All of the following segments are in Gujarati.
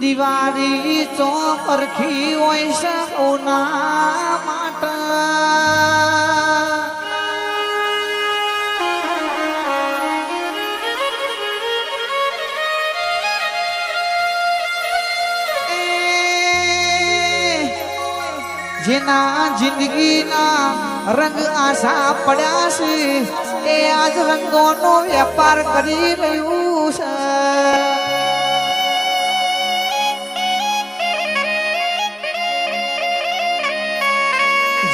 દિવાળી ચોપરખી હોય છે ઉના માટે જેના જિંદગીના રંગ આશા પડ્યા છે, એ આજ રંગોનો વેપાર કરી રહ્યું છે.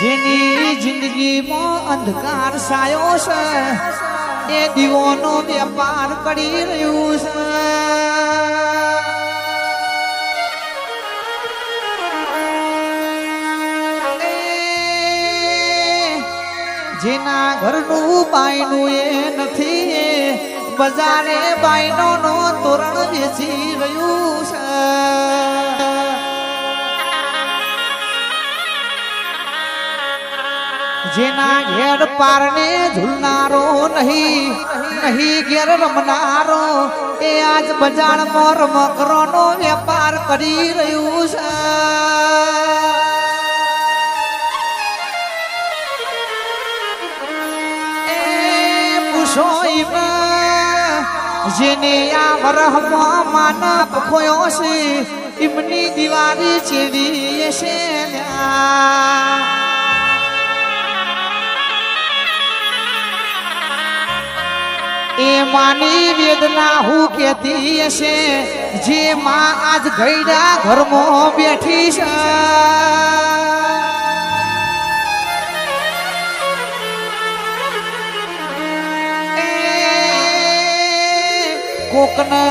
જેની જિંદગીમાં અંધકાર સાયો છે, એ દીવોનો વેપાર કરી રહ્યું છે. જેના ઘરનું બાયનું એ નથી બજારે બાયનો તોરણ વેચી રહ્યું છે. જેના ઘેર પારને ઝૂલનારો નહીં નહીં ઘેર રમનારો. એ આજ બજારમાં રમકરોનો વેપાર કરી રહ્યું છે. જેને આ વરહમાં માનપ ખોયો છે એમની દિવાળી ચીડી છે માની વેદના હું કેતી હશે. જે માં આજ ગઈડા ઘરમાં બેઠી છે. કોકને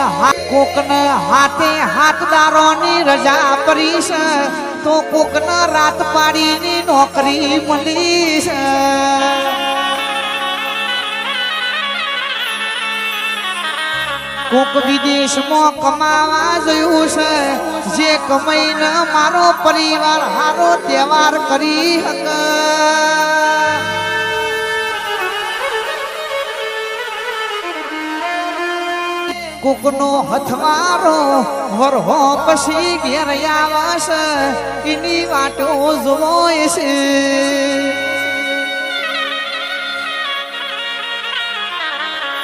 કોકને હાથે હાથદારોની રજા પડી છે. તો કોકને રાત પાડીની નોકરી મળી છે. કોક વિદેશમાં કમાવા જયું છે. જે કમાઈને મારો પરિવાર હારો તહેવાર કરી હક. કોકનો હથવારો વરહો પછી ઘેર આવશે. એની વાટો જોય છે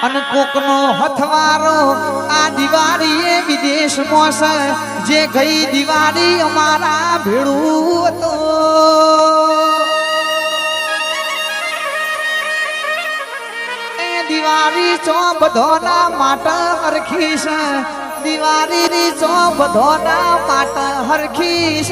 અને કોકનો હથવારો આ દિવાળી એ વિદેશમાં છે. જે ગઈ દિવાળી અમારા ભેળું હતો. દિવાળી ચો બધોના માટે હરખીશ દિવાળી ચો બધોના માટે હરખી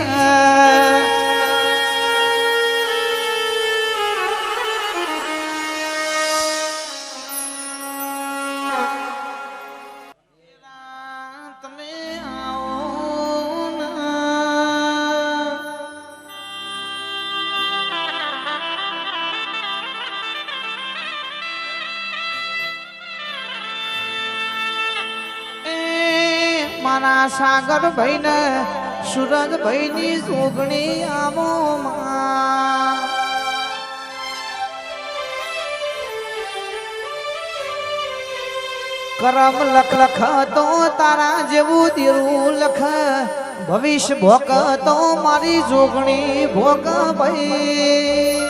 મારા સાગર ભાઈ ને સુરજ ભાઈ ની જોગણી આમો કરમ લખ લખ તો તારા જેવું દીરું લખ, ભવિષ્ય ભોગ તો મારી જોગણી ભોગ ભાઈ.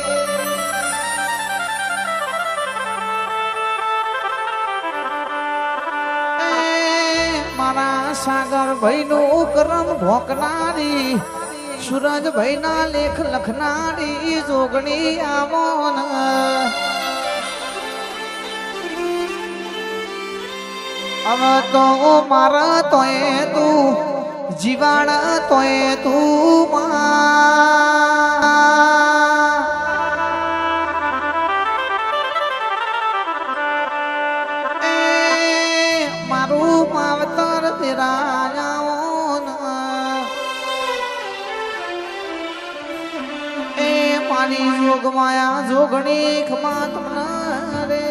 સાગર ભાઈ નું કરમ ભોકનારી સુરજ ભાઈ ના લેખ લખનારી જોગણી આમોન. હવે તો મારા તોય તું, જીવાણ તોય તું મારી જોગ માયા જોગણી ખમા તમને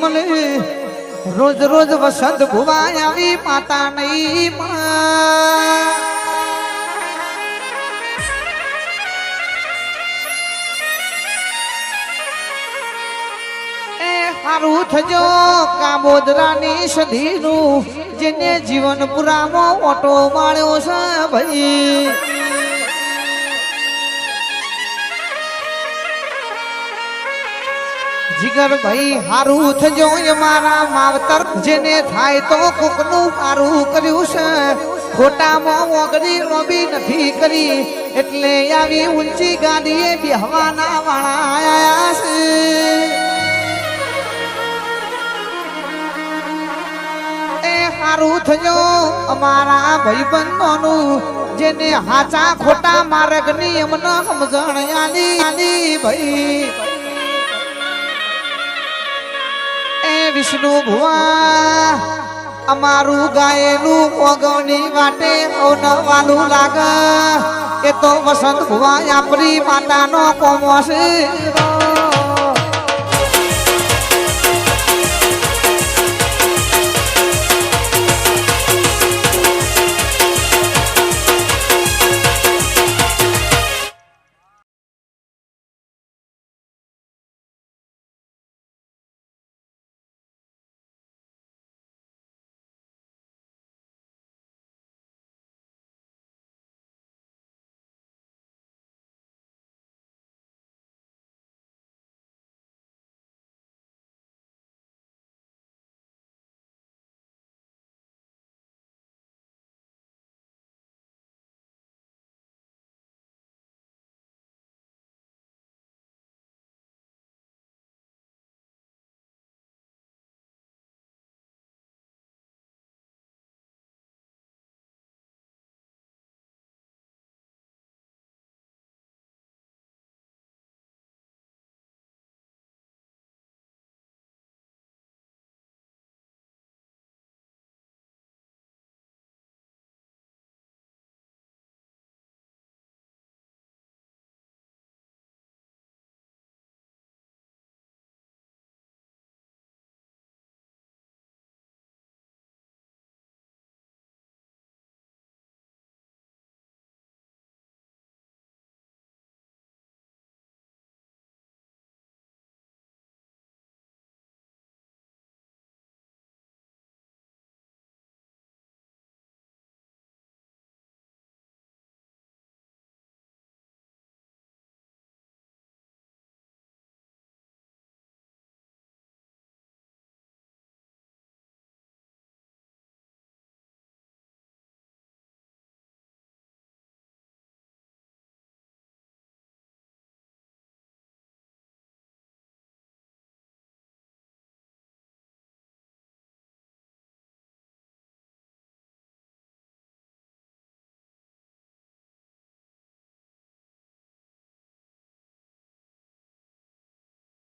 મળે. રોજ રોજ વસંત ભુવાય આવી માતા નહીં સારું થજો કામોદરાની સધીનું, જેને જીવન પુરામો ઓટો માળ્યો છે ભાઈ. જીગર ભાઈ હારું થજો મારા માવતર. જેને થાય તો કોકનું મારું કર્યું છે. ખોટામાં ઓગળી રોબી નથી કરી. એટલે આવી ઊંચી ગાડીએ બેહવાના વાળા આયા છે. એ હારું થયો અમારા ભાઈબંધોનું. જેને હાચા ખોટા માર્ગની અમને સમજણ આલી. આલી ભાઈ. વિષ્ણુ ભુવા, અમારું ગાયેલું ઓગવની વાટે અવનવાનું લાગ. એ તો વસંત ભુવા, આપણી માતાનો કોમો છે.